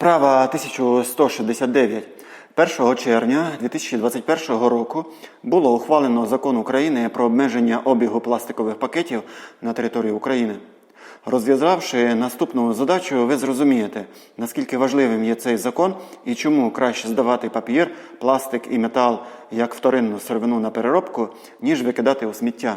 Вправа 1169. 1 червня 2021 року було ухвалено закон України про обмеження обігу пластикових пакетів на території України. Розв'язавши наступну задачу, ви зрозумієте, наскільки важливим є цей закон і чому краще здавати папір, пластик і метал як вторинну сировину на переробку, ніж викидати у сміття.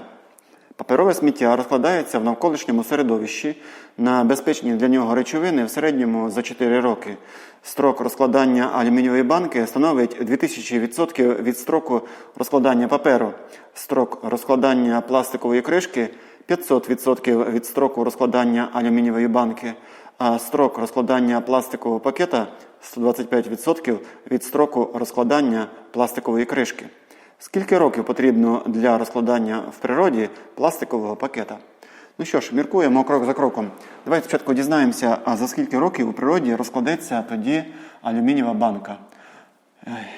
Паперове сміття розкладається в навколишньому середовищі на безпечні для нього речовини в середньому за 4 роки. Строк розкладання алюмінієвої банки становить 2000% від строку розкладання паперу. Строк розкладання пластикової кришки 500% від строку розкладання алюмінієвої банки, а строк розкладання пластикового пакета 125% від строку розкладання пластикової кришки. Скільки років потрібно для розкладання в природі пластикового пакета? Ну що ж, міркуємо крок за кроком. Давайте спочатку дізнаємося, а за скільки років у природі розкладеться тоді алюмінієва банка.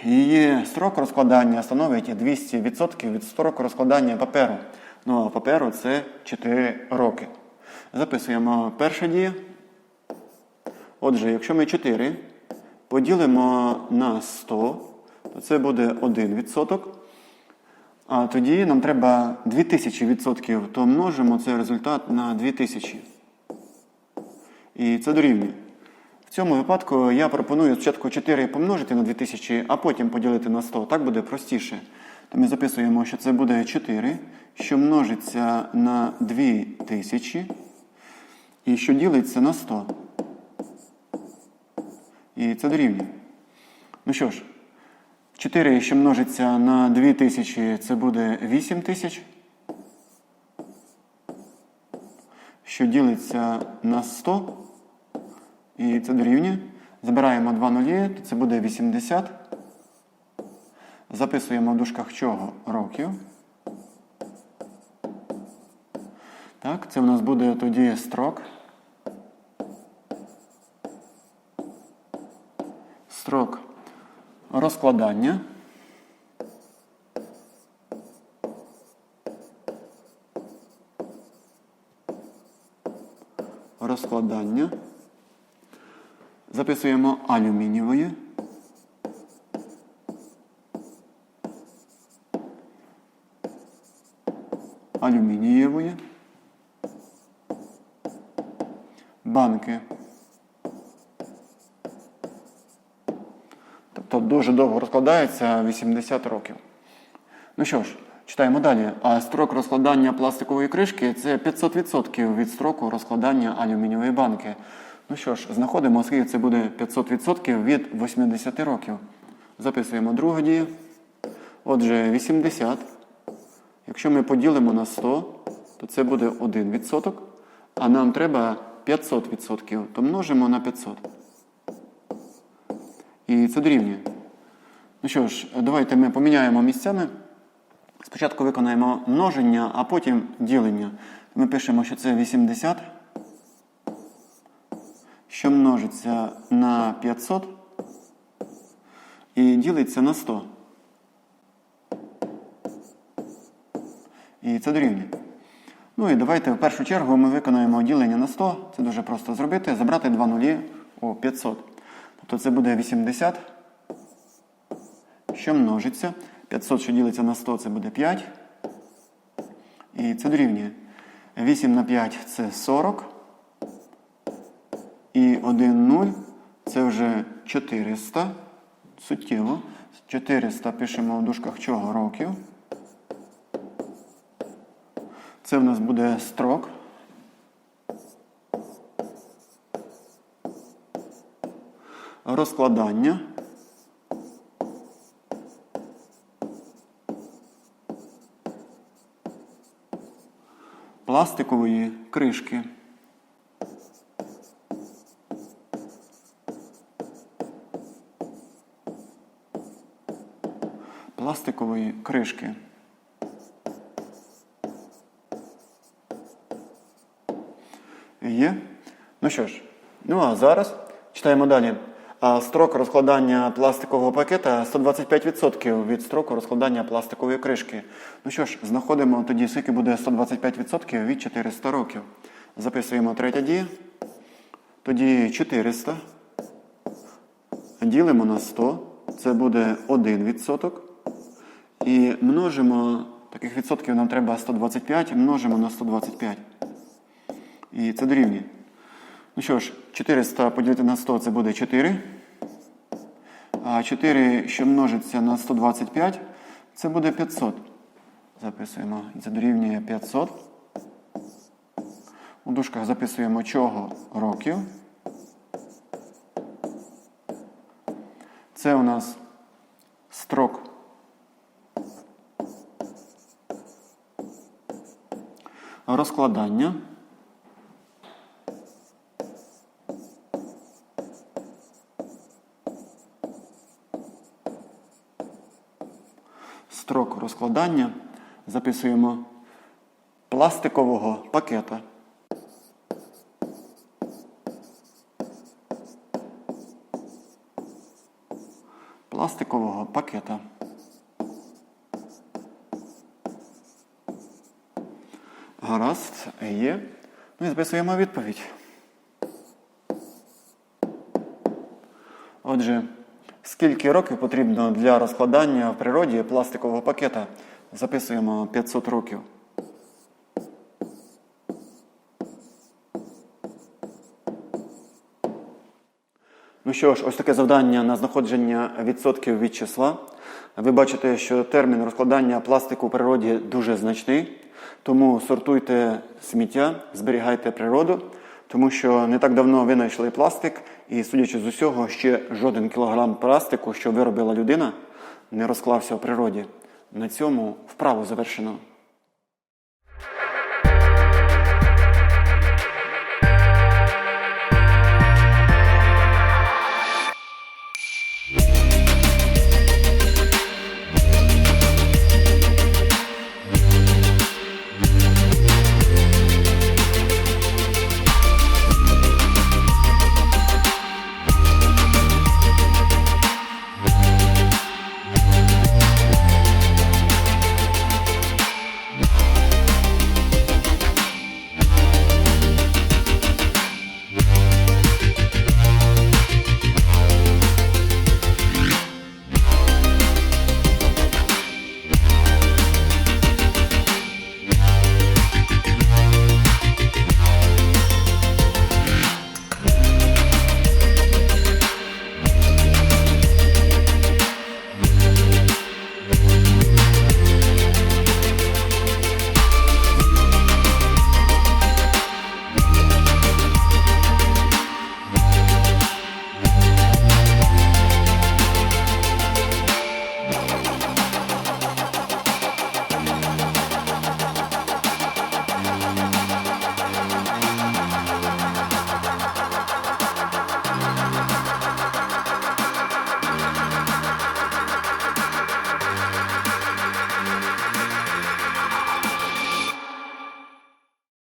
Її строк розкладання становить 200% від строку розкладання паперу. Ну а паперу це 4 роки. Записуємо перша дія. Отже, якщо ми 4 поділимо на 100, то це буде 1%. А тоді нам треба 2000%, то множимо цей результат на 2000. І це дорівнює. В цьому випадку я пропоную спочатку 4 помножити на 2000, а потім поділити на 100. Так буде простіше. То ми записуємо, що це буде 4, що множиться на 2000 і що ділиться на 100. І це дорівнює. Ну що ж, 4, що множиться на 2000, це буде 8000. Що ділиться на 100. І це дорівнює. Забираємо 2 нулі, то це буде 80. Записуємо в дужках чого років. Так, це у нас буде тоді строк. Строк розкладання. Розкладання. Записуємо алюмінієвої. Алюмінієвої. Банки. Тобто дуже довго розкладається 80 років. Ну що ж, читаємо далі. А строк розкладання пластикової кришки це 500% від строку розкладання алюмінієвої банки. Ну що ж, знаходимо, скільки це буде 500% від 80 років. Записуємо другу дію. Отже, 80. Якщо ми поділимо на 100, то це буде 1%. А нам треба 500%, то множимо на 500. І це дорівнює. Ну що ж, давайте ми поміняємо місцями. Спочатку виконаємо множення, а потім ділення. Ми пишемо, що це 80, що множиться на 500 і ділиться на 100. І це дорівнює. Ну і давайте в першу чергу ми виконаємо ділення на 100. Це дуже просто зробити. Забрати 2 нулі у 500. Тобто це буде 80, що множиться. 500, що ділиться на 100, це буде 5. І це дорівнює. 8 на 5 це 40. І 1 0 це вже 400. Суттєво. 400 пишемо в дужках чого років. Це в нас буде строк. Розкладання. Пластикової кришки. Пластикової кришки. Є. Ну що ж, ну а зараз читаємо далі. Строк розкладання пластикового пакета 125% від строку розкладання пластикової кришки. Ну що ж, знаходимо тоді, скільки буде 125% від 400 років. Записуємо третя дія. Тоді 400 ділимо на 100, це буде 1 відсоток. І множимо, таких відсотків нам треба 125, множимо на 125. І це дорівнює. Ну що ж, 400 поділити на 100 це буде 4. А 4, що множиться на 125, це буде 500. Записуємо. Це дорівнює 500. У дужках записуємо чого років. Це у нас строк. Розкладання. Строк розкладання записуємо пластикового пакета. Пластикового пакета. Гаразд, є. Ну і записуємо відповідь. Отже, скільки років потрібно для розкладання в природі пластикового пакета? Записуємо 500 років. Ну що ж, ось таке завдання на знаходження відсотків від числа. Ви бачите, що термін розкладання пластику в природі дуже значний, тому сортуйте сміття, зберігайте природу, тому що не так давно винайшли пластик, і, судячи з усього, ще жоден кілограм пластику, що виробила людина, не розклався в природі. На цьому вправу завершено.